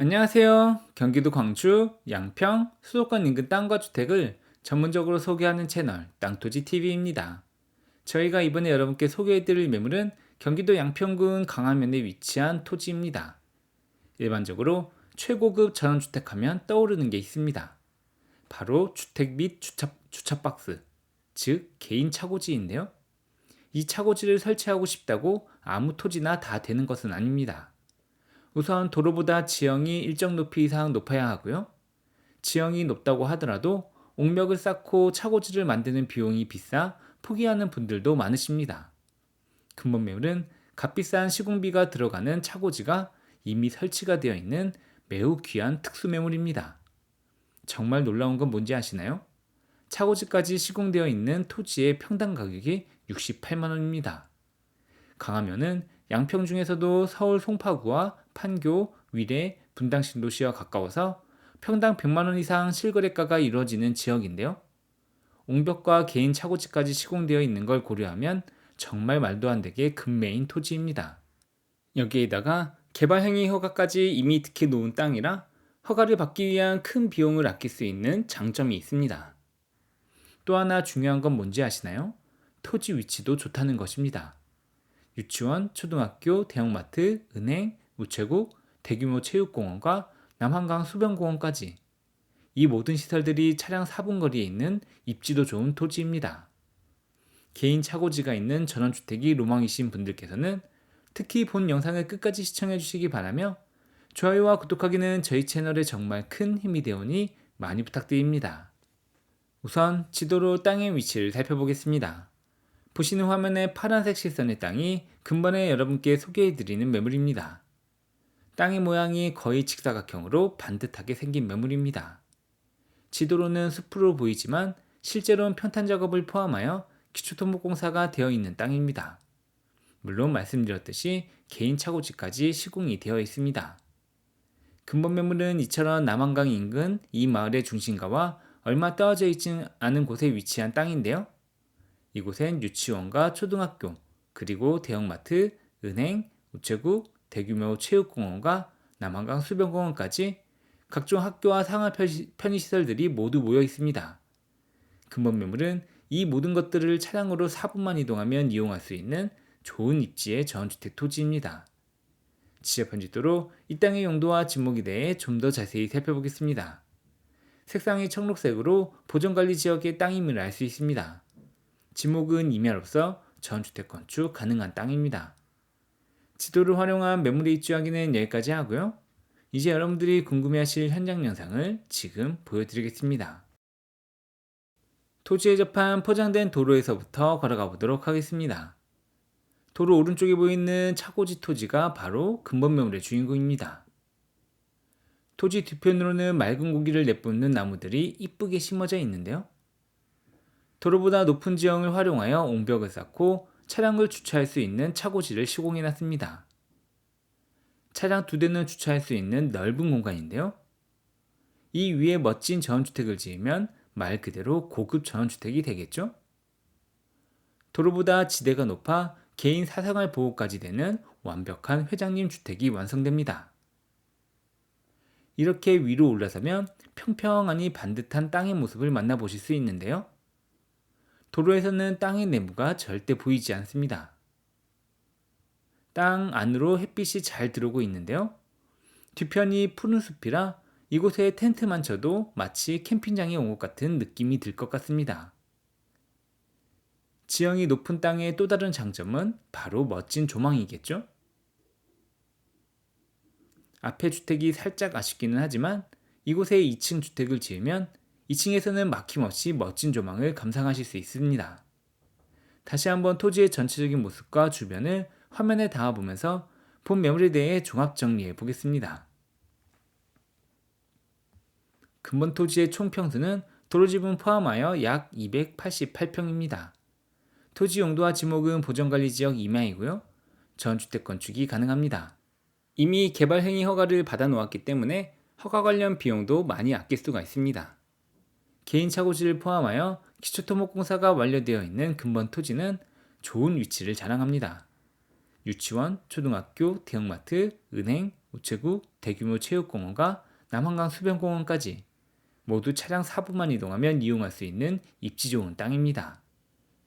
안녕하세요. 경기도 광주, 양평, 수도권 인근 땅과 주택을 전문적으로 소개하는 채널 땅토지 TV입니다. 저희가 이번에 여러분께 소개해드릴 매물은 경기도 양평군 강화면에 위치한 토지입니다. 일반적으로 최고급 전원주택 하면 떠오르는 게 있습니다. 바로 주택 및 주차, 주차 박스, 즉 개인 차고지인데요. 이 차고지를 설치하고 싶다고 아무 토지나 다 되는 것은 아닙니다. 우선 도로보다 지형이 일정 높이 이상 높아야 하고요. 지형이 높다고 하더라도 옥벽을 쌓고 차고지를 만드는 비용이 비싸 포기하는 분들도 많으십니다. 근본 매물은 값비싼 시공비가 들어가는 차고지가 이미 설치가 되어 있는 매우 귀한 특수 매물입니다. 정말 놀라운 건 뭔지 아시나요? 차고지까지 시공되어 있는 토지의 평당 가격이 68만 원입니다. 강하면은 양평 중에서도 서울 송파구와 판교, 위례, 분당 신도시와 가까워서 평당 100만 원 이상 실거래가가 이루어지는 지역인데요. 옹벽과 개인 차고지까지 시공되어 있는 걸 고려하면 정말 말도 안 되게 금매인 토지입니다. 여기에다가 개발 행위 허가까지 이미 득해 놓은 땅이라 허가를 받기 위한 큰 비용을 아낄 수 있는 장점이 있습니다. 또 하나 중요한 건 뭔지 아시나요? 토지 위치도 좋다는 것입니다. 유치원, 초등학교, 대형마트, 은행, 우체국, 대규모 체육공원과 남한강 수변공원까지 이 모든 시설들이 차량 4분 거리에 있는 입지도 좋은 토지입니다. 개인 차고지가 있는 전원주택이 로망이신 분들께서는 특히 본 영상을 끝까지 시청해 주시기 바라며 좋아요와 구독하기는 저희 채널에 정말 큰 힘이 되오니 많이 부탁드립니다. 우선 지도로 땅의 위치를 살펴보겠습니다. 보시는 화면의 파란색 실선의 땅이 근본에 여러분께 소개해드리는 매물입니다. 땅의 모양이 거의 직사각형으로 반듯하게 생긴 매물입니다. 지도로는 숲으로 보이지만 실제로는 평탄 작업을 포함하여 기초토목공사가 되어 있는 땅입니다. 물론 말씀드렸듯이 개인 차고지까지 시공이 되어 있습니다. 근본 매물은 이처럼 남한강 인근 이 마을의 중심가와 얼마 떨어져 있지 않은 곳에 위치한 땅인데요. 이곳엔 유치원과 초등학교, 그리고 대형마트, 은행, 우체국, 대규모 체육공원과 남한강 수변공원까지 각종 학교와 상하 편의시설들이 모두 모여 있습니다. 근본 매물은 이 모든 것들을 차량으로 4분만 이동하면 이용할 수 있는 좋은 입지의 전주택 토지입니다. 지적 편집도로 이 땅의 용도와 지목에 대해 좀 더 자세히 살펴보겠습니다. 색상이 청록색으로 보존관리 지역의 땅임을 알 수 있습니다. 지목은 임야로서 전주택 건축 가능한 땅입니다. 지도를 활용한 매물의 입주하기는 여기까지 하고요. 이제 여러분들이 궁금해하실 현장 영상을 지금 보여드리겠습니다. 토지에 접한 포장된 도로에서부터 걸어가 보도록 하겠습니다. 도로 오른쪽에 보이는 차고지 토지가 바로 근본 매물의 주인공입니다. 토지 뒤편으로는 맑은 고기를 내뿜는 나무들이 이쁘게 심어져 있는데요. 도로보다 높은 지형을 활용하여 옹벽을 쌓고 차량을 주차할 수 있는 차고지를 시공해 놨습니다. 차량 두 대는 주차할 수 있는 넓은 공간인데요. 이 위에 멋진 전원주택을 지으면 말 그대로 고급 전원주택이 되겠죠? 도로보다 지대가 높아 개인 사생활 보호까지 되는 완벽한 회장님 주택이 완성됩니다. 이렇게 위로 올라서면 평평하니 반듯한 땅의 모습을 만나보실 수 있는데요. 도로에서는 땅의 내부가 절대 보이지 않습니다. 땅 안으로 햇빛이 잘 들어오고 있는데요. 뒤편이 푸른 숲이라 이곳에 텐트만 쳐도 마치 캠핑장에 온 것 같은 느낌이 들 것 같습니다. 지형이 높은 땅의 또 다른 장점은 바로 멋진 조망이겠죠? 앞에 주택이 살짝 아쉽기는 하지만 이곳에 2층 주택을 지으면 2층에서는 막힘없이 멋진 조망을 감상하실 수 있습니다. 다시 한번 토지의 전체적인 모습과 주변을 화면에 담아보면서 본 매물에 대해 종합 정리해 보겠습니다. 근본 토지의 총 평수는 도로지분 포함하여 약 288평입니다. 토지 용도와 지목은 보전관리지역 임야이고요. 전주택 건축이 가능합니다. 이미 개발 행위 허가를 받아 놓았기 때문에 허가 관련 비용도 많이 아낄 수가 있습니다. 개인 차고지를 포함하여 기초 토목공사가 완료되어 있는 근본 토지는 좋은 위치를 자랑합니다. 유치원, 초등학교, 대형마트, 은행, 우체국, 대규모 체육공원과 남한강 수변공원까지 모두 차량 4분만 이동하면 이용할 수 있는 입지 좋은 땅입니다.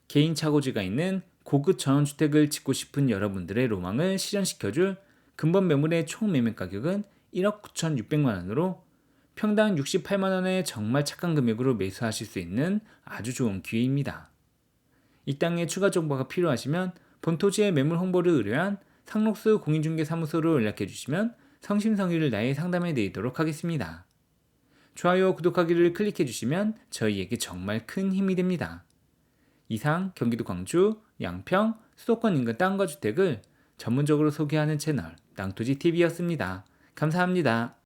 개인 차고지가 있는 고급 전원주택을 짓고 싶은 여러분들의 로망을 실현시켜줄 근본 매물의 총 매매 가격은 1억 9,600만 원으로 평당 68만 원의 정말 착한 금액으로 매수하실 수 있는 아주 좋은 기회입니다. 이 땅의 추가 정보가 필요하시면 본토지의 매물 홍보를 의뢰한 상록수 공인중개사무소로 연락해 주시면 성심성의를 다해 상담해 드리도록 하겠습니다. 좋아요, 구독하기를 클릭해 주시면 저희에게 정말 큰 힘이 됩니다. 이상 경기도 광주, 양평, 수도권 인근 땅과 주택을 전문적으로 소개하는 채널 땅토지 TV였습니다. 감사합니다.